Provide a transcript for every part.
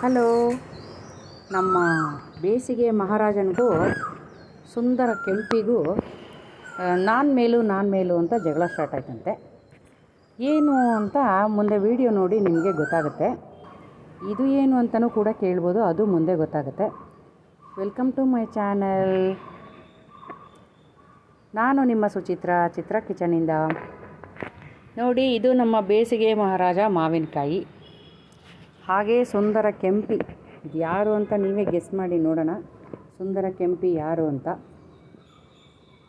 Hello. ನಮ್ಮ ಬೇಸಿಗೆ ಮಹಾರಾಜನಿಗೂ, ಸುಂದರ ಕೆಂಪಿಗೂ ನಾನು ಮೇಲು ನಾನು ಮೇಲು ಅಂತ ಜಗಳ ಸ್ಟಾರ್ಟ್ ಆಯ್ತಂತೆ. ಏನು ಅಂತ ಮುಂದೆ ವಿಡಿಯೋ ನೋಡಿ ನಿಮಗೆ ಗೊತ್ತಾಗುತ್ತೆ. ಇದು ಏನು ಅಂತಲೂ ಕೂಡ ಕೇಳ್ಬೋದು, ಅದು ಮುಂದೆ ಗೊತ್ತಾಗುತ್ತೆ. ವೆಲ್ಕಮ್ ಟು ಮೈ ಚಾನಲ್ ನಾನು ನಿಮ್ಮ ಸುಚಿತ್ರ, ಚಿತ್ರ ಕಿಚನಿಂದ ನೋಡಿ, ಇದು ನಮ್ಮ ಬೇಸಿಗೆ ಮಹಾರಾಜ ಮಾವಿನಕಾಯಿ. ಹಾಗೇ ಸುಂದರ ಕೆಂಪಿ. ಇದು ಯಾರು ಅಂತ ನೀವೇ ಗೆಸ್ ಮಾಡಿ ನೋಡೋಣ. ಸುಂದರ ಕೆಂಪಿ ಯಾರು ಅಂತ.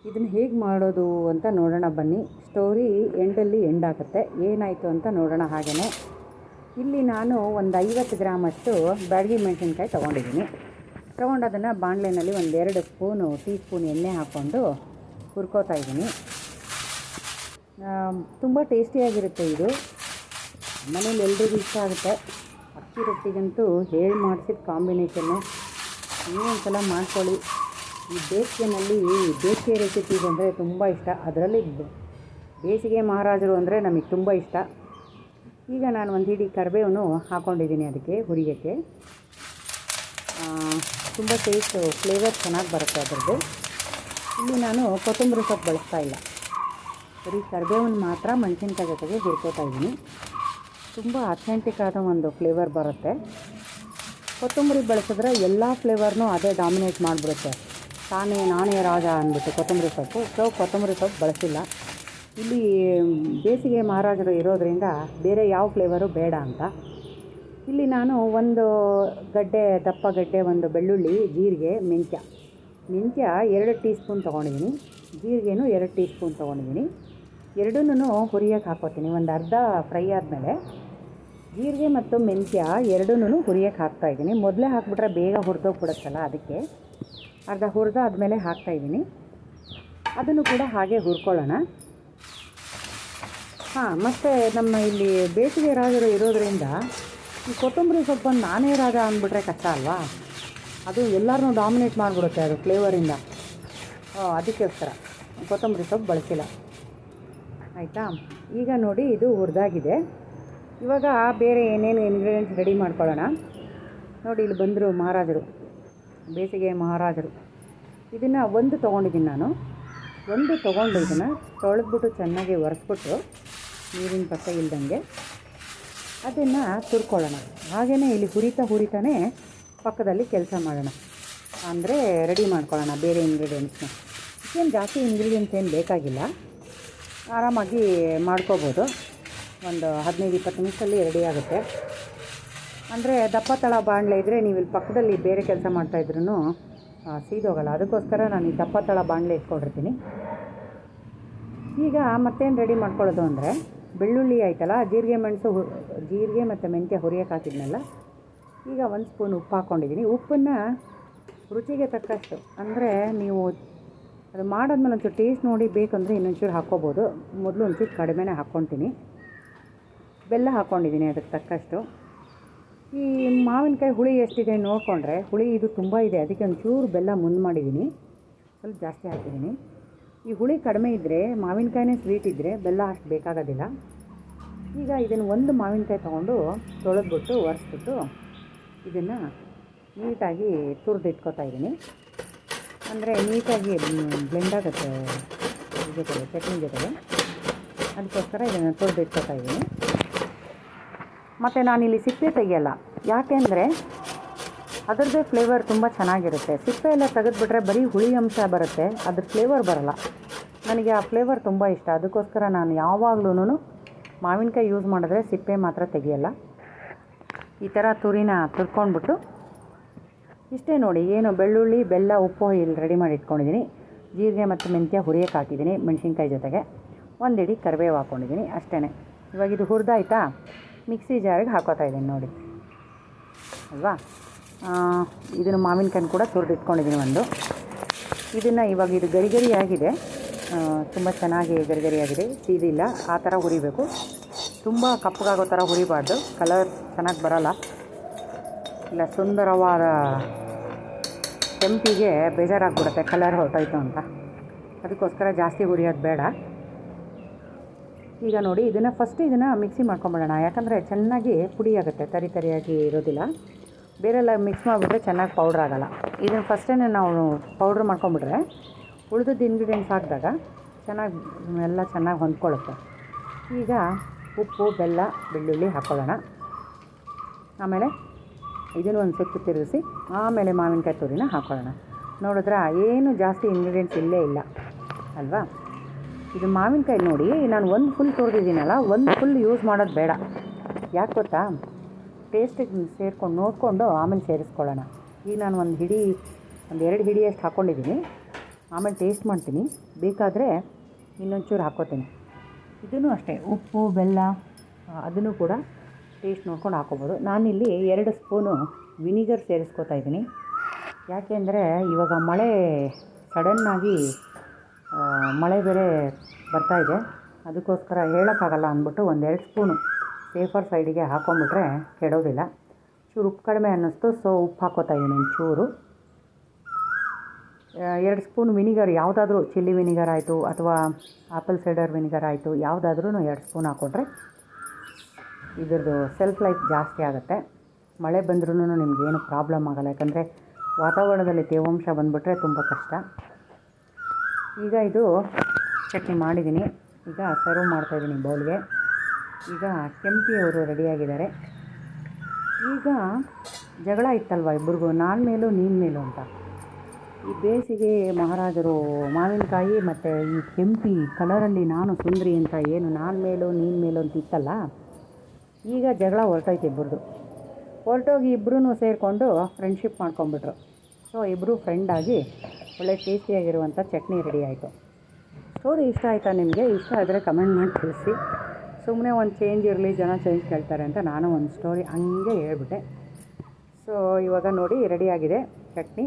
ಇದನ್ನು ಹೇಗೆ ಮಾಡೋದು ಅಂತ ನೋಡೋಣ ಬನ್ನಿ. ಸ್ಟೋರಿ ಎಂಡಲ್ಲಿ ಎಂಡ್ ಆಗುತ್ತೆ. ಏನಾಯಿತು ಅಂತ ನೋಡೋಣ ಹಾಗೆಯೇ ಇಲ್ಲಿ ನಾನು ಒಂದು ಐವತ್ತು ಗ್ರಾಮಷ್ಟು ಬ್ಯಾಡಗಿ ಮೆಣಸಿನ್ಕಾಯಿ ತೊಗೊಂಡಿದ್ದೀನಿ. ತೊಗೊಂಡು ಅದನ್ನು ಬಾಣಲೆನಲ್ಲಿ ಒಂದೆರಡು ಸ್ಪೂನು ಟೀ ಸ್ಪೂನ್ ಎಣ್ಣೆ ಹಾಕ್ಕೊಂಡು ಹುರ್ಕೋತಾ ಇದ್ದೀನಿ. ತುಂಬ ಟೇಸ್ಟಿಯಾಗಿರುತ್ತೆ ಇದು. ಮನೇಲಿ ಎಲ್ರಿಗೂ ಇಷ್ಟ ಆಗುತ್ತೆ. ಅಕ್ಕಿ ರೊಟ್ಟಿಗಂತೂ ಹೇಳಿ ಮಾಡಿಸಿದ ಕಾಂಬಿನೇಷನ್ನು ನೀವೊಂದ್ಸಲ ಮಾಡ್ಕೊಳ್ಳಿ. ಈ ಬೇಸಿಗೆನಲ್ಲಿ ಬೇಸಿಗೆ ರೆಸಿಪೀಸ್ ಅಂದರೆ ತುಂಬ ಇಷ್ಟ. ಅದರಲ್ಲಿ ಬೇಸಿಗೆ ಮಹಾರಾಜರು ಅಂದರೆ ನಮಗೆ ತುಂಬ ಇಷ್ಟ. ಈಗ ನಾನು ಒಂದು ಹಿಡಿ ಕರಿಬೇವನ್ನು ಹಾಕ್ಕೊಂಡಿದ್ದೀನಿ ಅದಕ್ಕೆ, ಹುರಿಯೋಕ್ಕೆ. ತುಂಬ ಟೇಸ್ಟು ಫ್ಲೇವರ್ ಚೆನ್ನಾಗಿ ಬರುತ್ತೆ ಅದರದ್ದು. ಇಲ್ಲಿ ನಾನು ಕೊತ್ತಂಬರಿ ಸೊಪ್ಪು ಬಳಸ್ತಾ ಇಲ್ಲ. ಬರೀ ಕರಿಬೇವನ್ನು ಮಾತ್ರ ಮೆಣಸಿನ್ಕಾಯಿ ಜೊತೆಗೆ ಹುರ್ಕೋತಾ ಇದ್ದೀನಿ. ತುಂಬ ಅಥೆಂಟಿಕ್ ಆದ ಒಂದು ಫ್ಲೇವರ್ ಬರುತ್ತೆ. ಕೊತ್ತಂಬರಿ ಬಳಸಿದ್ರೆ ಎಲ್ಲ ಫ್ಲೇವರ್ನೂ ಅದೇ ಡಾಮಿನೇಟ್ ಮಾಡಿಬಿಡುತ್ತೆ. ತಾನೇ ನಾನೇ ರಾಜ ಅಂದ್ಬಿಟ್ಟು ಕೊತ್ತಂಬರಿ ಸೊಪ್ಪು. ಸೊ ಕೊತ್ತಂಬರಿ ಸೊಪ್ಪು ಬಳಸಿಲ್ಲ. ಇಲ್ಲಿ ಬೇಸಿಗೆ ಮಹಾರಾಜರು ಇರೋದರಿಂದ ಬೇರೆ ಯಾವ ಫ್ಲೇವರು ಬೇಡ ಅಂತ. ಇಲ್ಲಿ ನಾನು ಒಂದು ಗಡ್ಡೆ, ದಪ್ಪ ಗಡ್ಡೆ, ಒಂದು ಬೆಳ್ಳುಳ್ಳಿ, ಜೀರಿಗೆ, ಮೆಂತ್ಯ. ಮೆಂತ್ಯ ಎರಡು ಟೀ ಸ್ಪೂನ್ ತೊಗೊಂಡಿದ್ದೀನಿ. ಜೀರಿಗೆನೂ ಎರಡು ಟೀ ಸ್ಪೂನ್ ತೊಗೊಂಡಿದ್ದೀನಿ. ಎರಡನ್ನೂ ಹುರಿಯೋಕೆ ಹಾಕೋತೀನಿ. ಒಂದು ಅರ್ಧ ಫ್ರೈ ಆದಮೇಲೆ ಜೀರಿಗೆ ಮತ್ತು ಮೆಂತ್ಯ ಎರಡನ್ನೂ ಹುರಿಯೋಕೆ ಹಾಕ್ತಾಯಿದ್ದೀನಿ ಮೊದಲೇ ಹಾಕ್ಬಿಟ್ರೆ ಬೇಗ ಹುರಿದೋಗ್ಬಿಡುತ್ತಲ್ಲ ಅದಕ್ಕೆ. ಅರ್ಧ ಹುರಿದಾದ್ಮೇಲೆ ಹಾಕ್ತಾಯಿದ್ದೀನಿ ಅದನ್ನು ಕೂಡ ಹಾಗೆ ಹುರ್ಕೊಳ್ಳೋಣ. ಹಾಂ, ಮತ್ತು ನಮ್ಮ ಇಲ್ಲಿ ಬೇಸಿಗೆ ರಾಜರು ಇರೋದರಿಂದ ಈ ಕೊತ್ತಂಬರಿ ಸೊಪ್ಪನ್ನು ನಾನೇ ರಾಜ ಅಂದ್ಬಿಟ್ರೆ ಕಷ್ಟ ಅಲ್ವಾ? ಅದು ಎಲ್ಲರನ್ನೂ ಡಾಮಿನೇಟ್ ಮಾಡಿಬಿಡುತ್ತೆ ಅದು ಫ್ಲೇವರಿಂದ ಅದಕ್ಕೋಸ್ಕರ ಕೊತ್ತಂಬರಿ ಸೊಪ್ಪು ಬಳಸಿಲ್ಲ. ಆಯಿತಾ? ಈಗ ನೋಡಿ ಇದು ಹುರಿದಾಗಿದೆ. ಇವಾಗ ಬೇರೆ ಏನೇನು ಇಂಗ್ರೀಡಿಯೆಂಟ್ಸ್ ರೆಡಿ ಮಾಡ್ಕೊಳ್ಳೋಣ. ನೋಡಿ, ಇಲ್ಲಿ ಬಂದರು ಮಹಾರಾಜರು, ಬೇಸಿಗೆ ಮಹಾರಾಜರು. ಇದನ್ನು ಒಂದು ತೊಗೊಂಡಿದ್ದೀನಿ ನಾನು. ಒಂದು ತೊಗೊಂಡು ಇದನ್ನು ತೊಳೆದ್ಬಿಟ್ಟು ಚೆನ್ನಾಗಿ ಒರೆಸ್ಬಿಟ್ಟು ನೀರಿನ ಪಕ್ಕ ಇಲ್ದಂಗೆ ಅದನ್ನು ತುರ್ಕೊಳ್ಳೋಣ. ಹಾಗೆಯೇ ಇಲ್ಲಿ ಹುರಿತಾ ಹುರಿತಾನೆ ಪಕ್ಕದಲ್ಲಿ ಕೆಲಸ ಮಾಡೋಣ. ಅಂದರೆ ರೆಡಿ ಮಾಡ್ಕೊಳ್ಳೋಣ ಬೇರೆ ಇಂಗ್ರೀಡಿಯೆಂಟ್ಸ್ನ ಏನು ಜಾಸ್ತಿ ಇಂಗ್ರೀಡಿಯೆಂಟ್ಸ್ ಏನು ಬೇಕಾಗಿಲ್ಲ. ಆರಾಮಾಗಿ ಮಾಡ್ಕೋಬೋದು. ಒಂದು ಹದಿನೈದು, ಇಪ್ಪತ್ತು ನಿಮಿಷದಲ್ಲಿ ರೆಡಿ ಆಗುತ್ತೆ. ಅಂದರೆ ದಪ್ಪ ತಳ ಬಾಣಲೆ ಇದ್ದರೆ ನೀವು ಇಲ್ಲಿ ಪಕ್ಕದಲ್ಲಿ ಬೇರೆ ಕೆಲಸ ಮಾಡ್ತಾಯಿದ್ರೂ ಸೀದೋಗಲ್ಲ. ಅದಕ್ಕೋಸ್ಕರ ನಾನು ಈ ದಪ್ಪ ತಳ ಬಾಣಲೆ ಇಟ್ಕೊಂಡಿರ್ತೀನಿ. ಈಗ ಮತ್ತೇನು ರೆಡಿ ಮಾಡ್ಕೊಳ್ಳೋದು ಅಂದರೆ, ಬೆಳ್ಳುಳ್ಳಿ ಆಯ್ತಲ್ಲ, ಜೀರಿಗೆ ಮೆಣಸು ಜೀರಿಗೆ ಮತ್ತು ಮೆಂತ್ಯ ಹುರಿಯೋಕೆ ಹಾಕಿದ್ನಲ್ಲ, ಈಗ ಒಂದು ಸ್ಪೂನ್ ಉಪ್ಪು ಹಾಕ್ಕೊಂಡಿದ್ದೀನಿ ಉಪ್ಪನ್ನು ರುಚಿಗೆ ತಕ್ಕಷ್ಟು, ಅಂದರೆ ನೀವು ಅದು ಮಾಡಾದ್ಮೇಲೆ ಒಂಚೂರು ಟೇಸ್ಟ್ ನೋಡಿ ಬೇಕಂದರೆ ಇನ್ನೊಂಚೂರು ಹಾಕ್ಕೋಬೋದು. ಮೊದಲು ಒಂಚೂರು ಕಡಿಮೆನೇ ಹಾಕ್ಕೊತೀನಿ. ಬೆಲ್ಲ ಹಾಕ್ಕೊಂಡಿದ್ದೀನಿ ಅದಕ್ಕೆ ತಕ್ಕಷ್ಟು. ಈ ಮಾವಿನಕಾಯಿ ಹುಳಿ ಎಷ್ಟಿದೆ ನೋಡಿಕೊಂಡ್ರೆ, ಹುಳಿ ಇದು ತುಂಬ ಇದೆ, ಅದಕ್ಕೆ ಒಂಚೂರು ಬೆಲ್ಲ ಮುಂದೆ ಮಾಡಿದ್ದೀನಿ. ಸ್ವಲ್ಪ ಜಾಸ್ತಿ ಹಾಕಿದ್ದೀನಿ. ಈ ಹುಳಿ ಕಡಿಮೆ ಇದ್ದರೆ ಮಾವಿನಕಾಯಿನೇ ಸ್ವೀಟ್ ಇದ್ದರೆ ಬೆಲ್ಲ ಅಷ್ಟು ಬೇಕಾಗೋದಿಲ್ಲ. ಈಗ ಇದನ್ನು ಒಂದು ಮಾವಿನಕಾಯಿ ತೊಗೊಂಡು ತೊಳೆದ್ಬಿಟ್ಟು, ಒರೆಸ್ಬಿಟ್ಟು ಇದನ್ನು ನೀಟಾಗಿ ತುರಿದು ಇಟ್ಕೋತಾ ಇದ್ದೀನಿ. ಅಂದರೆ ನೀಟಾಗಿ ಬ್ಲೆಂಡ್ ಆಗುತ್ತೆ ಜೊತೆಗೆ ಚಟ್ನಿ ಜೊತೆಗೆ. ಅದಕ್ಕೋಸ್ಕರ ಇದನ್ನು ತುರಿದು ಇಟ್ಕೊತಾ ಇದ್ದೀನಿ. ಮತ್ತು ನಾನಿಲ್ಲಿ ಸಿಪ್ಪೆ ತೆಗೆಯಲ್ಲ. ಯಾಕೆಂದರೆ ಅದರದ್ದೇ ಫ್ಲೇವರ್ ತುಂಬ ಚೆನ್ನಾಗಿರುತ್ತೆ. ಸಿಪ್ಪೆ ಎಲ್ಲ ತೆಗೆದುಬಿಟ್ರೆ ಬರೀ ಹುಳಿ ಅಂಶ ಬರುತ್ತೆ, ಅದ್ರ ಫ್ಲೇವರ್ ಬರಲ್ಲ. ನನಗೆ ಆ ಫ್ಲೇವರ್ ತುಂಬ ಇಷ್ಟ. ಅದಕ್ಕೋಸ್ಕರ ನಾನು ಯಾವಾಗ್ಲೂ ಮಾವಿನಕಾಯಿ ಯೂಸ್ ಮಾಡಿದ್ರೆ ಸಿಪ್ಪೆ ಮಾತ್ರ ತೆಗೆಯಲ್ಲ. ಈ ಥರ ತುರಿನ ತುರ್ಕೊಂಡ್ಬಿಟ್ಟು ಇಷ್ಟೇ ನೋಡಿ, ಏನು ಬೆಳ್ಳುಳ್ಳಿ, ಬೆಲ್ಲ, ಉಪ್ಪು ಇಲ್ಲಿ ರೆಡಿ ಮಾಡಿ ಇಟ್ಕೊಂಡಿದ್ದೀನಿ. ಜೀರಿಗೆ ಮತ್ತು ಮೆಂತ್ಯ ಹುರಿಯಕ್ಕೆ ಹಾಕಿದ್ದೀನಿ ಮೆಣಸಿನ್ಕಾಯಿ ಜೊತೆಗೆ. ಒಂದಿಡಿ ಕರಿಬೇವು ಹಾಕ್ಕೊಂಡಿದ್ದೀನಿ ಅಷ್ಟೇ ಇವಾಗ ಇದು ಹುರಿದಾಯ್ತಾ? ಮಿಕ್ಸಿ ಜಾರಿಗೆ ಹಾಕೋತಾ ಇದ್ದೀನಿ ನೋಡಿ. ಅಲ್ವಾ? ಇದನ್ನು ಮಾವಿನಕಾಯಿ ಕೂಡ ತುರಿದಿಟ್ಕೊಂಡಿದ್ದೀನಿ ಒಂದು. ಇದನ್ನು ಇವಾಗ ಇದು ಗರಿ ಗರಿಯಾಗಿದೆ ತುಂಬ ಚೆನ್ನಾಗಿ ಗರಿಗರಿಯಾಗಿದೆ ಸೀದಿಲ್ಲ. ಆ ಥರ ಹುರಿಬೇಕು. ತುಂಬ ಕಪ್ಪಗಾಗೋ ಥರ ಹುರಿಬಾರ್ದು. ಕಲರ್ ಚೆನ್ನಾಗಿ ಬರೋಲ್ಲ. ಇಲ್ಲ, ಸುಂದರವಾದ ಕೆಂಪಿಗೆ ಬೇಜಾರಾಗ್ಬಿಡುತ್ತೆ. ಕಲರ್ ಹೊರಟೋಯ್ತು ಅಂತ. ಅದಕ್ಕೋಸ್ಕರ ಜಾಸ್ತಿ ಹುರಿಯೋದು ಬೇಡ. ಈಗ ನೋಡಿ, ಇದನ್ನು ಫಸ್ಟ್ ಇದನ್ನು ಮಿಕ್ಸಿ ಮಾಡ್ಕೊಂಬಿಡೋಣ. ಯಾಕಂದರೆ ಚೆನ್ನಾಗಿ ಪುಡಿ ಆಗುತ್ತೆ, ತರಿ ತರಿಯಾಗಿ ಇರೋದಿಲ್ಲ. ಬೇರೆಲ್ಲ ಮಿಕ್ಸ್ ಮಾಡಿಬಿಟ್ರೆ ಚೆನ್ನಾಗಿ ಪೌಡ್ರ್ ಆಗೋಲ್ಲ. ಇದನ್ನು ಫಸ್ಟೇ ನಾವು ಪೌಡ್ರ್ ಮಾಡ್ಕೊಂಬಿಟ್ರೆ, ಉಳಿದದ್ದು ಇಂಗ್ರೀಡಿಯೆಂಟ್ಸ್ ಹಾಕಿದಾಗ ಚೆನ್ನಾಗಿ, ಎಲ್ಲ ಚೆನ್ನಾಗಿ ಹೊಂದ್ಕೊಳ್ಳುತ್ತೆ. ಈಗ ಉಪ್ಪು, ಬೆಲ್ಲ, ಬೆಳ್ಳುಳ್ಳಿ ಹಾಕ್ಕೊಳ್ಳೋಣ. ಆಮೇಲೆ ಇದನ್ನು ಒಂದು ಸುತ್ತು ತಿರುಗಿಸಿ, ಆಮೇಲೆ ಮಾವಿನಕಾಯಿ ತುರಿನ ಹಾಕ್ಕೊಳ್ಳೋಣ. ನೋಡಿದ್ರೆ, ಏನು ಜಾಸ್ತಿ ಇಂಗ್ರೀಡಿಯೆಂಟ್ಸ್ ಇಲ್ಲೇ ಇಲ್ಲ, ಅಲ್ವಾ? ಇದು ಮಾವಿನಕಾಯಿ ನೋಡಿ, ನಾನು ಒಂದು ಫುಲ್ ತುರಿದಿದ್ದೀನಲ್ಲ, ಒಂದು ಫುಲ್ ಯೂಸ್ ಮಾಡೋದು ಬೇಡ. ಯಾಕೆ ಗೊತ್ತಾ? ಟೇಸ್ಟಿಗೆ ಸೇರ್ಕೊಂಡು ನೋಡಿಕೊಂಡು ಆಮೇಲೆ ಸೇರಿಸ್ಕೊಳ್ಳೋಣ. ಈಗ ನಾನು ಒಂದು ಹಿಡಿ, ಒಂದು ಎರಡು ಹಿಡಿಯಷ್ಟು ಹಾಕ್ಕೊಂಡಿದ್ದೀನಿ ಆಮೇಲೆ ಟೇಸ್ಟ್ ಮಾಡ್ತೀನಿ. ಬೇಕಾದರೆ ಇನ್ನೊಂಚೂರು ಹಾಕ್ಕೋತೀನಿ ಇದನ್ನು ಅಷ್ಟೇ, ಉಪ್ಪು, ಬೆಲ್ಲ ಅದನ್ನು ಕೂಡ ಟೇಸ್ಟ್ ನೋಡ್ಕೊಂಡು ಹಾಕ್ಕೋಬೋದು ನಾನಿಲ್ಲಿ ಎರಡು ಸ್ಪೂನು ವಿನಿಗರ್ ಸೇರಿಸ್ಕೊತಾ ಇದ್ದೀನಿ ಯಾಕೆಂದರೆ ಇವಾಗ ಮಳೆ ಸಡನ್ನಾಗಿ ಮಳೆ ಬೇರೆ ಬರ್ತಾ ಇದೆ. ಅದಕ್ಕೋಸ್ಕರ ಹೇಳೋಕ್ಕಾಗಲ್ಲ ಅಂದ್ಬಿಟ್ಟು ಒಂದೆರಡು ಸ್ಪೂನು ಸೇಫರ್ ಸೈಡಿಗೆ ಹಾಕೊಂಬಿಟ್ರೆ ಕೆಡೋದಿಲ್ಲ. ಚೂರು ಉಪ್ಪು ಕಡಿಮೆ ಅನ್ನಿಸ್ತು ಸೊ ಉಪ್ಪು ಹಾಕೋತಾ ಇದ್ದೀನಿ ಚೂರು ಎರಡು ಸ್ಪೂನ್ ವಿನಿಗರ್ ಯಾವುದಾದ್ರೂ ಚಿಲ್ಲಿ ವಿನಿಗರ್ ಆಯಿತು ಅಥವಾ ಆಪಲ್ ಸೈಡರ್ ವಿನಿಗರ್ ಆಯಿತು ಯಾವುದಾದ್ರೂ ಎರಡು ಸ್ಪೂನ್ ಹಾಕ್ಕೊಂಡ್ರೆ ಇದ್ರದ್ದು ಸೆಲ್ಫ್ ಲೈಫ್ ಜಾಸ್ತಿ ಆಗುತ್ತೆ. ಮಳೆ ಬಂದ್ರೂ ನಿಮಗೇನು ಪ್ರಾಬ್ಲಮ್ ಆಗಲ್ಲ. ಯಾಕಂದರೆ ವಾತಾವರಣದಲ್ಲಿ ತೇವಾಂಶ ಬಂದುಬಿಟ್ರೆ ತುಂಬ ಕಷ್ಟ. ಈಗ ಇದು ಚಟ್ನಿ ಮಾಡಿದ್ದೀನಿ. ಈಗ ಸರ್ವ್ ಮಾಡ್ತಾಯಿದ್ದೀನಿ ಬೌಲ್ಗೆ. ಈಗ ಕೆಂಪಿಯವರು ರೆಡಿಯಾಗಿದ್ದಾರೆ ಈಗ ಜಗಳ ಇತ್ತಲ್ವ ಇಬ್ಬರಿಗೂ ನಾನು ಮೇಲೂ ನೀನು ಮೇಲೂ ಅಂತ. ಈ ಬೇಸಿಗೆ ಮಹಾರಾಜರು ಮಾವಿನಕಾಯಿ ಮತ್ತು ಈ ಕೆಂಪಿ ಕಲರಲ್ಲಿ ನಾನು ಸುಂದರಿ ಅಂತ ಏನು ನಾನು ಮೇಲೂ ನೀನು ಮೇಲೂ ಅಂತ ಇತ್ತಲ್ಲ? ಈಗ ಜಗಳ ಹೊರಟೋಯ್ತು ಇಬ್ಬರದು ಹೊರಟೋಗಿ ಇಬ್ಬರೂ ಸೇರಿಕೊಂಡು ಫ್ರೆಂಡ್ಶಿಪ್ ಮಾಡ್ಕೊಂಬಿಟ್ರು ಸೊ ಇಬ್ಬರು ಫ್ರೆಂಡಾಗಿ ಒಳ್ಳೆ ಟೇಸ್ಟಿಯಾಗಿರುವಂಥ ಚಟ್ನಿ ರೆಡಿ ಆಯಿತು. ಸ್ಟೋರಿ ಇಷ್ಟ ಆಯಿತಾ ನಿಮಗೆ? ಇಷ್ಟ ಆದರೆ ಕಮೆಂಟ್ ಮಾಡಿ ತಿಳಿಸಿ. ಸುಮ್ಮನೆ ಒಂದು ಚೇಂಜ್ ಇರಲಿ, ಜನ ಚೇಂಜ್ ಕೇಳ್ತಾರೆ ಅಂತ ನಾನು ಒಂದು ಸ್ಟೋರಿ ಹಂಗೆ ಹೇಳ್ಬಿಟ್ಟೆ. ಸೊ ಇವಾಗ ನೋಡಿ ರೆಡಿಯಾಗಿದೆ ಚಟ್ನಿ.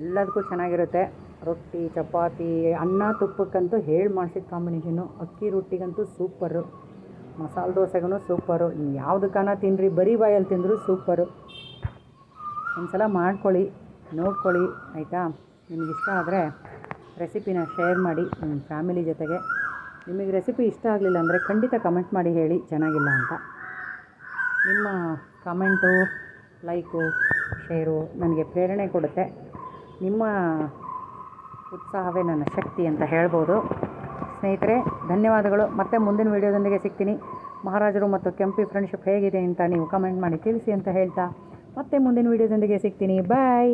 ಎಲ್ಲದಕ್ಕೂ ಚೆನ್ನಾಗಿರುತ್ತೆ. ರೊಟ್ಟಿ, ಚಪಾತಿ, ಅನ್ನ ತುಪ್ಪಕ್ಕಂತೂ ಹೇಳಿ ಮಾಡಿಸಿದ ಕಾಂಬಿನೇಷನು ಅಕ್ಕಿ ರೊಟ್ಟಿಗಂತೂ ಸೂಪರು ಮಸಾಲೆ ದೋಸೆಗೂ ಸೂಪರು ಯಾವುದಕ್ಕನ ತಿನ್ನಿರಿ ಬರೀ ಬಾಯಲ್ಲಿ ತಿಂದರೂ ಸೂಪರು ಒಂದು ಸಲ ಮಾಡ್ಕೊಳ್ಳಿ, ನೋಡ್ಕೊಳ್ಳಿ, ಆಯಿತಾ? ನಿಮ್ಗೆ ಇಷ್ಟ ಆದರೆ ರೆಸಿಪಿನ ಶೇರ್ ಮಾಡಿ ನಿಮ್ಮ ಫ್ಯಾಮಿಲಿ ಜೊತೆಗೆ. ನಿಮಗೆ ರೆಸಿಪಿ ಇಷ್ಟ ಆಗಲಿಲ್ಲ ಅಂದರೆ ಖಂಡಿತ ಕಮೆಂಟ್ ಮಾಡಿ ಹೇಳಿ, ಚೆನ್ನಾಗಿಲ್ಲ ಅಂತ. ನಿಮ್ಮ ಕಮೆಂಟು, ಲೈಕು, ಶೇರು ನನಗೆ ಪ್ರೇರಣೆ ಕೊಡುತ್ತೆ. ನಿಮ್ಮ ಉತ್ಸಾಹವೇ ನನ್ನ ಶಕ್ತಿ ಅಂತ ಹೇಳ್ಬೋದು. ಸ್ನೇಹಿತರೆ, ಧನ್ಯವಾದಗಳು. ಮತ್ತೆ ಮುಂದಿನ ವೀಡಿಯೋದೊಂದಿಗೆ ಸಿಗ್ತೀನಿ. ಮಹಾರಾಜರು ಮತ್ತು ಕೆಂಪಿ ಫ್ರೆಂಡ್ಶಿಪ್ ಹೇಗಿದೆ ಅಂತ ನೀವು ಕಮೆಂಟ್ ಮಾಡಿ ತಿಳಿಸಿ ಅಂತ ಹೇಳ್ತಾ. ಮತ್ತೆ ಮುಂದಿನ ವೀಡಿಯೋದೊಂದಿಗೆ ಸಿಗ್ತೀನಿ. ಬಾಯ್